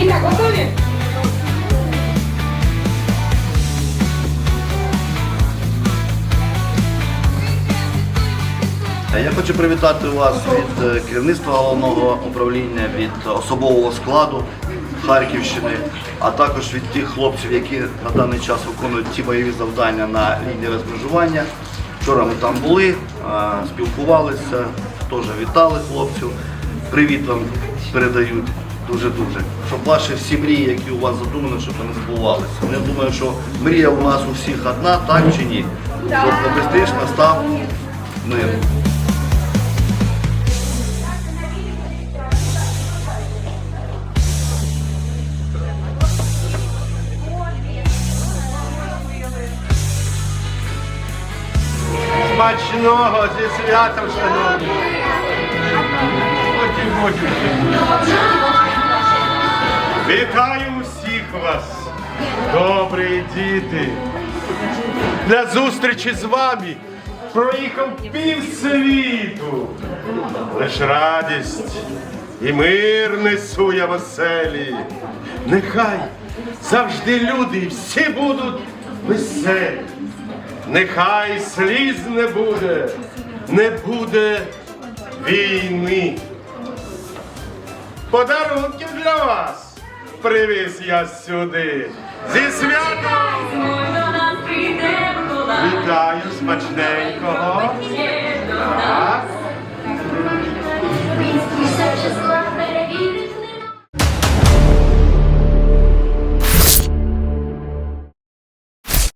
І так, готові? Е, я хочу привітати вас від е, керівництва головного управління, від особового складу Харківщини, а також від тих хлопців, які на даний час виконують ті бойові завдання на лінії розмежування. Вчора ми там були, е, спілкувалися, теж вітали хлопців. Привіт вам передають дуже-дуже. Щоб ваші всі мрії, які у вас задумані, щоб вони збувалися. Я думаю, що мрія у нас у всіх одна, так чи ні? Щоб побистріш настав мир. Смачного зі святом, шановні. Потім, потім. Вітаю усіх вас, добрі діти. Для зустрічі з вами проїхав пів світу. Лиш радість і мир несу я в оселі. Нехай завжди люди всі будуть веселі. Нехай сліз не буде, не буде війни. Подарунків для вас привіз я сюди. Зі святом! Вітаю смачненького. Так.